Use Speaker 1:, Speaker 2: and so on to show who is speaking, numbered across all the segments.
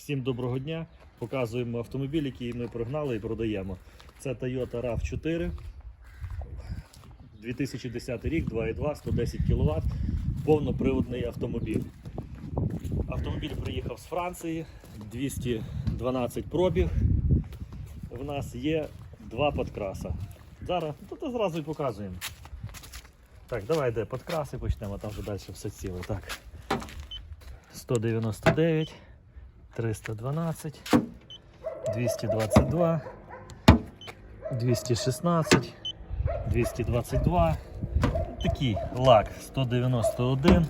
Speaker 1: Всім доброго дня. Показуємо автомобіль, який ми пригнали і продаємо. Це Toyota RAV4. 2010 рік, 2.2, 110 кВт. Повноприводний автомобіль. Автомобіль приїхав з Франції, 212 пробіг. В нас є два подкраса. Зараз ну, то зразу і показуємо. Так, давай де подкраси почнемо, там вже далі все ціле. Так. 199, 312, 222, 216, 222. Такий лак 191,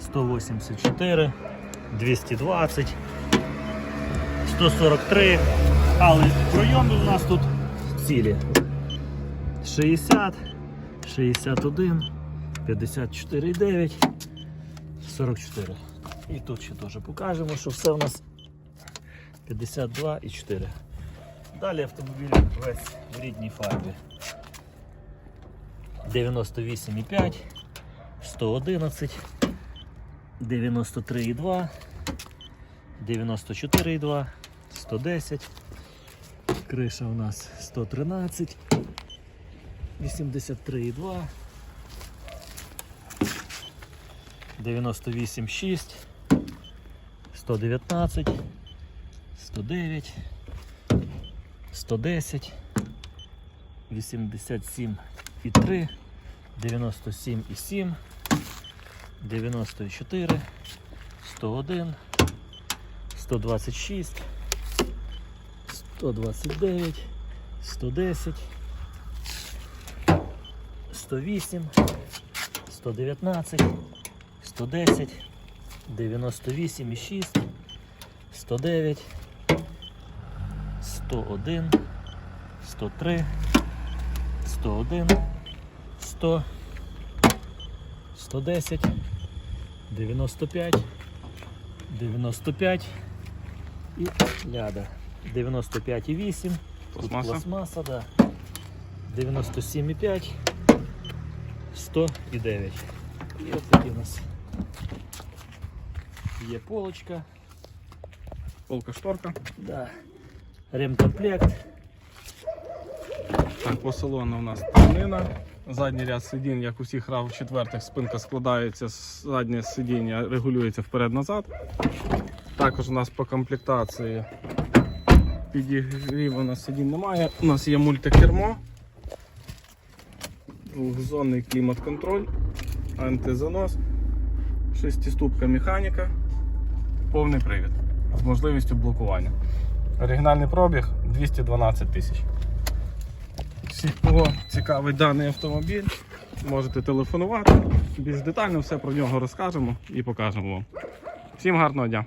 Speaker 1: 184, 220, 143. Але пройоми у нас тут цілі. 60, 61, 54,9, 44. І тут ще теж покажемо, що все у нас 52 і 4. Далі автомобіль весь в рідній фарбі. 98,5, 111, 93,2, 94,2, 110. Криша у нас 113, 83,2. 98,6, 119, 109, 110, 87,3, 97,7, 94, 101, 126, 129, 110, 108, 119, 110, 98,6, 109, 101, 103, 101, 100, 110, 95, 95 і ляда. 95,8. Тут
Speaker 2: Пластмаса?
Speaker 1: пластмаса, да. 97,5, 100 і 9. І ось такі у нас є полочка,
Speaker 2: Полка шторка.
Speaker 1: да. ремкомплект.
Speaker 2: Так, по салону у нас тканина. Задній ряд сидінь, як у всіх рав четвертих, спинка складається, заднє сидіння регулюється вперед-назад. Також у нас по комплектації підігрів у нас сидінь немає. У нас є мультикермо, двохзонний клімат-контроль, антизанос, шестиступка механіка, повний привід з можливістю блокування. Оригінальний пробіг 212 тисяч. Всіх, кого цікавий даний автомобіль, можете телефонувати. Більш детально все про нього розкажемо і покажемо вам. Всім гарного дня!